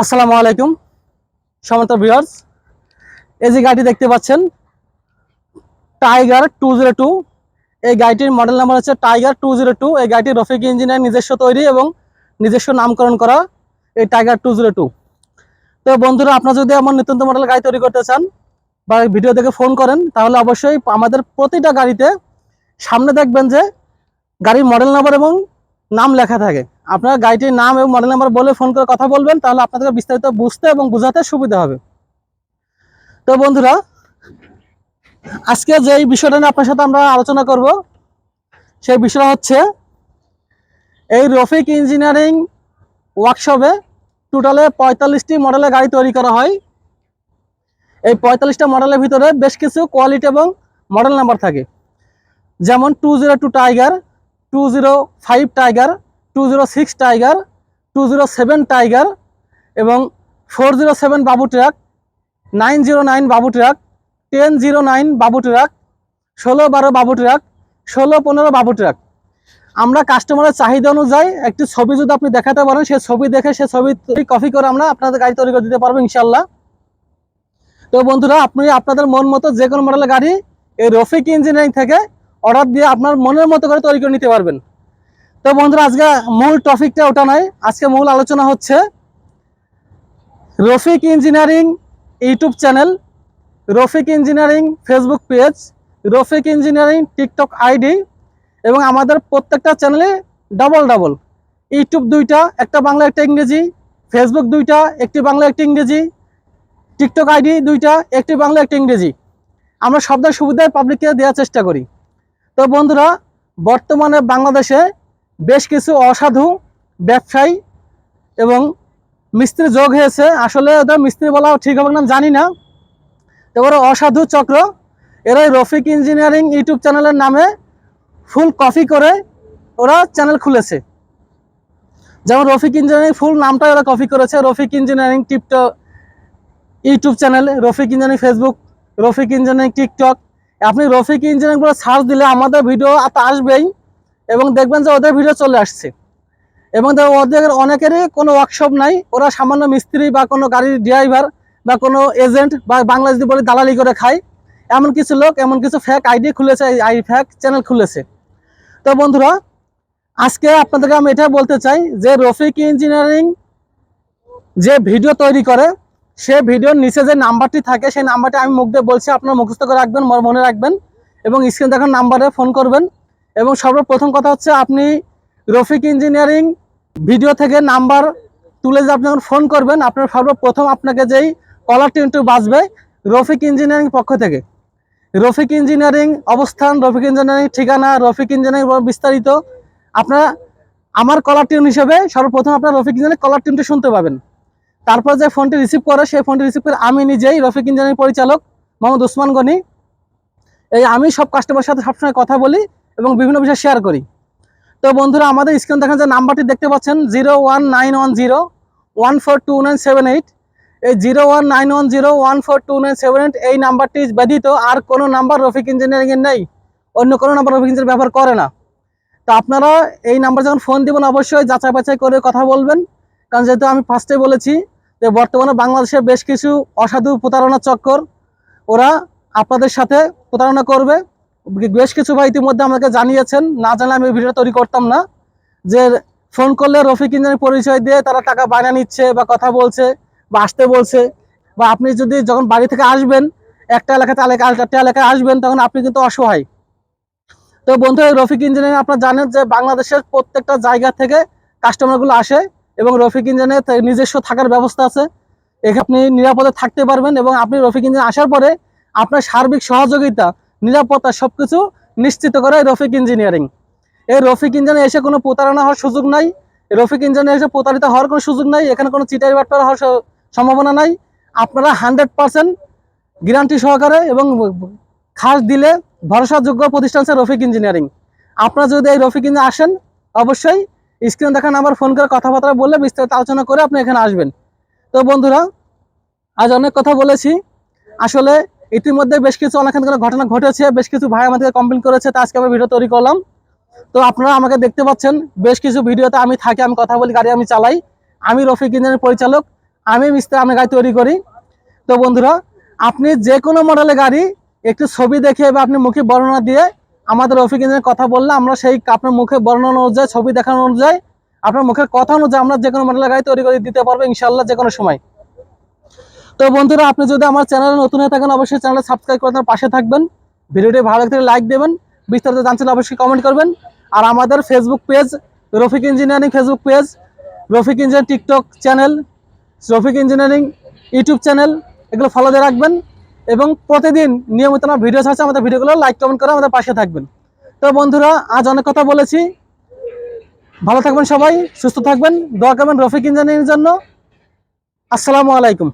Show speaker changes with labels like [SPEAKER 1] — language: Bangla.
[SPEAKER 1] আসসালামু আলাইকুম সমন্ত ভিউয়ার্স এই যে গাড়ি দেখতে পাচ্ছেন টাইগার টু জিরো টু এই গাড়িটির মডেল নাম্বার হচ্ছে টাইগার টু জিরো টু এই গাড়িটি রফিক ইঞ্জিনিয়ার নিজস্ব তৈরি এবং নিজস্ব নামকরণ করা এই টাইগার টু জিরো টু তো বন্ধুরা, আপনারা যদি এমন নিত্যন্ত মডেল গাড়ি তৈরি করতে চান বা ভিডিও দেখে ফোন করেন, তাহলে অবশ্যই আমাদের প্রতিটা গাড়িতে সামনে দেখবেন যে গাড়ির মডেল নাম্বার এবং নাম লেখা থাকে। আপনার গাড়িটির নাম এবং মডেল নাম্বার বলে ফোন করে কথা বলবেন, তাহলে আপনাদেরকে বিস্তারিত বুঝতে এবং বোঝাতে সুবিধা হবে। তো বন্ধুরা, আজকে যে বিষয়টা নিয়ে আপনার সাথে আমরা আলোচনা করব, সেই বিষয়টা হচ্ছে এই রফিক ইঞ্জিনিয়ারিং ওয়ার্কশপে টোটালে পঁয়তাল্লিশটি মডেলের গাড়ি তৈরি করা হয়। এই পঁয়তাল্লিশটা মডেলের ভিতরে বেশ কিছু কোয়ালিটি এবং মডেল নাম্বার থাকে। যেমন two zero two tiger two zero five tiger, two zero six tiger, two zero seven tiger এবং four zero seven Babu truck, nine zero nine Babu truck, ten zero nine Babu truck, ষোলো বারো বাবু ট্রাক, ষোলো পনেরো বাবু ট্রাক। আমরা কাস্টমারের চাহিদা অনুযায়ী একটি ছবি যদি আপনি দেখাতে পারেন সেই ছবি দেখে সে ছবি কপি করে আমরা আপনাদের গাড়ি তৈরি করে দিতে পারব ইনশাল্লাহ তো বন্ধুরা, আপনি আপনাদের মন মতো যে কোনো মডেলের গাড়ি এই রফিক ইঞ্জিনিয়ারিং থেকে অর্ডার দিয়ে আপনার মনের মতো করে তৈরি করে নিতে পারবেন। তো বন্ধুরা, আজকে মূল টপিকটা ওটা নয়, আজকে মূল আলোচনা হচ্ছে Rafiq engineering YouTube channel, Rafiq engineering Facebook page, Rafiq engineering TikTok ID এবং আমাদের প্রত্যেকটা চ্যানেলে ডাবল ডাবল ইউটিউব দুইটা, একটা বাংলা, একটা ইংরেজি, ফেসবুক দুইটা, একটি বাংলা, একটি ইংরেজি, টিকটক আইডি দুইটা, একটি বাংলা, একটি ইংরেজি। আমরা শব্দের সুবিধায় পাবলিককে দেওয়ার চেষ্টা করি। তো বন্ধুরা, বর্তমানে বাংলাদেশে বেশ কিছু অসাধু ব্যবসায়ী এবং মিস্ত্রি যোগ হয়েছে। আসলে ওদের মিস্ত্রি বলা ঠিক হবে না জানি না। এবারে অসাধু চক্র, এরাই রফিক ইঞ্জিনিয়ারিং ইউটিউব চ্যানেলের নামে ফুল কপি করে ওরা চ্যানেল খুলেছে। যেমন রফিক ইঞ্জিনিয়ারিং ফুল নামটা ওরা কপি করেছে। Rafiq engineering teapot YouTube channel, Rafiq engineering Facebook, Rafiq engineering TikTok আপনি রফিক ইঞ্জিনিয়ারিং বলে সার্চ দিলে আমাদের ভিডিও আসবেই এবং দেখবেন যে ওদের ভিডিও চলে আসছে। এবং ওদের অনেকেরই কোনো ওয়ার্কশপ নাই, ওরা সামান্য মিস্ত্রি বা কোনো গাড়ির ড্রাইভার বা কোনো এজেন্ট বা বাংলা যদি বলে দালালি করে খায়। এমন কিছু লোক, এমন কিছু ফ্যাক আইডি খুলেছে আই ফ্যাক চ্যানেল খুলেছে। তো বন্ধুরা, আজকে আপনাদেরকে আমি এটা বলতে চাই যে রফিক ইঞ্জিনিয়ারিং যে ভিডিও তৈরি করে সে ভিডিওর নিচে যে নাম্বারটি থাকে, সেই নাম্বারটি আমি মুখ দিয়ে বলছি, আপনার মুখস্থ করে রাখবেন, মনে রাখবেন এবং স্ক্রিন দেখার নাম্বারে ফোন করবেন। এবং সর্বপ্রথম কথা হচ্ছে, আপনি রফিক ইঞ্জিনিয়ারিং ভিডিও থেকে নাম্বার তুলে যে আপনি যখন ফোন করবেন, আপনার সর্বপ্রথম আপনাকে যেই কলার টিউনটি বাজবে, রফিক ইঞ্জিনিয়ারিং পক্ষ থেকে। রফিক ইঞ্জিনিয়ারিং অবস্থান, রফিক ইঞ্জিনিয়ারিং ঠিকানা, রফিক ইঞ্জিনিয়ারিং বিস্তারিত। আপনারা আমার কলার টিউন হিসেবে সর্বপ্রথম আপনার রফিক ইঞ্জিনিয়ারিং কলার টিউনটি শুনতে পাবেন। তারপর যে ফোনটি রিসিভ করে, সেই ফোনটি রিসিভ করে আমি নিজেই রফিক ইঞ্জিনিয়ারিং পরিচালক মোহাম্মদ ওসমান গনি। এই আমি সব কাস্টমারের সাথে সবসময় কথা বলি এবং বিভিন্ন বিষয় শেয়ার করি। তো বন্ধুরা, আমাদের স্ক্রিন দেখেন যে নাম্বারটি দেখতে পাচ্ছেন zero one nine one zero one four two nine seven eight এই zero one nine one zero one four two nine seven eight এই নাম্বারটি ব্যতীত আর কোনো নাম্বার রফিক ইঞ্জিনিয়ারিংয়ের নেই। অন্য কোনো নাম্বার রফিক ইঞ্জিনিয়ার ব্যবহার করে না। তো আপনারা এই নাম্বার যখন ফোন দিবেন, অবশ্যই যাচাই বাছাই করে কথা বলবেন। কারণ যেহেতু আমি ফার্স্টে বলেছি যে বর্তমানে বাংলাদেশে বেশ কিছু অসাধু প্রতারণা চক্কর ওরা আপনাদের সাথে প্রতারণা করবে। বেশ কিছু ভাই ইতিমধ্যে আমাকে জানিয়েছেন, না জানলে আমি ভিডিও তৈরি করতাম না, যে ফোন করলে রফিক ইঞ্জিনের পরিচয় দিয়ে তারা টাকা বায়না নিচ্ছে বা কথা বলছে বা আসতে বলছে। বা আপনি যদি যখন বাড়ি থেকে আসবেন, একটা এলাকাতে এলাকা আরেকটা এলাকায় আসবেন, তখন আপনি কিন্তু অসহায়। তো বন্ধু রফিক ইঞ্জিনিয়ারিং আপনারা জানেন যে বাংলাদেশের প্রত্যেকটা জায়গা থেকে কাস্টমারগুলো আসে। এবং রফিক ইঞ্জিনের নিজস্ব থাকার ব্যবস্থা আছে। এখানে আপনি নিরাপদে থাকতে পারবেন এবং আপনি রফিক ইঞ্জিন আসার পরে আপনার সার্বিক সহযোগিতা, নিরাপত্তা সব কিছু নিশ্চিত করে রফিক ইঞ্জিনিয়ারিং। এই রফিক ইঞ্জিনে এসে কোনো প্রতারণা হওয়ার সুযোগ নাই। রফিক ইঞ্জিনে এসে প্রতারিত হওয়ার কোনো সুযোগ নাই। এখানে কোনো চিটারি বাটপার হওয়ার সম্ভাবনা নাই। আপনারা হান্ড্রেড পার্সেন্ট গ্যারান্টি সহকারে এবং খাস দিলে ভরসাযোগ্য প্রতিষ্ঠান রফিক ইঞ্জিনিয়ারিং। আপনারা যদি এই রফিক ইঞ্জিন আসেন, অবশ্যই স্ক্রিন দেখা নাম্বার ফোন করে কথাবার্তা বললে বিস্তারিত আলোচনা করে আপনি এখানে আসবেন। তো বন্ধুরা, আজ অনেক কথা বলেছি। আসলে ইতিমধ্যে বেশ কিছু অনেক ঘটনা ঘটেছে, বেশ কিছু ভাই আমাদেরকে কমপ্লেন করেছে, তা আজকে আমি ভিডিও তৈরি করলাম। তো আপনারা আমাকে দেখতে পাচ্ছেন, বেশ কিছু ভিডিওতে আমি থাকি, আমি কথা বলি, গাড়ি আমি চালাই। আমি রফিক ইঞ্জিনের পরিচালক, আমি মিস্ত্রি, আমি গাড়ি তৈরি করি। তো বন্ধুরা, আপনি যে কোনো মডেলের গাড়ি একটু ছবি দেখে বা আপনি মুখে বর্ণনা দিয়ে আমাদের রফিক ইঞ্জিনের কথা বললে আমরা সেই আপনার মুখে বর্ণনা অনুযায়ী, ছবি দেখানো অনুযায়ী, আপনার মুখের কথা অনুযায়ী আমরা যে কোনো মডেলের গাড়ি তৈরি করে দিতে পারব ইনশাল্লাহ যে কোনো সময়। তো বন্ধুরা, আপনি যদি আমার চ্যানেলে নতুন হয়ে থাকেন, অবশ্যই চ্যানেল সাবস্ক্রাইব করে আপনার পাশে থাকবেন। ভিডিওটি ভালো লাগলে লাইক দেবেন, বিস্তারিত জানতে অবশ্যই কমেন্ট করবেন। আর আমাদের Facebook page Rafiq engineering Facebook page Rafiq engineer TikTok channel Rafiq engineering YouTube channel এগুলো ফলো দিয়ে রাখবেন। এবং প্রতিদিন নিয়মিত আমার ভিডিও আছে আমাদের ভিডিওগুলো লাইক কমেন্ট করে আমাদের পাশে থাকবেন। তো বন্ধুরা, আজ অনেক কথা বলেছি। ভালো থাকবেন সবাই, সুস্থ থাকবেন। দোয়া করবেন রফিক ইঞ্জিনিয়ারিং জন্য। আসসালামু আলাইকুম।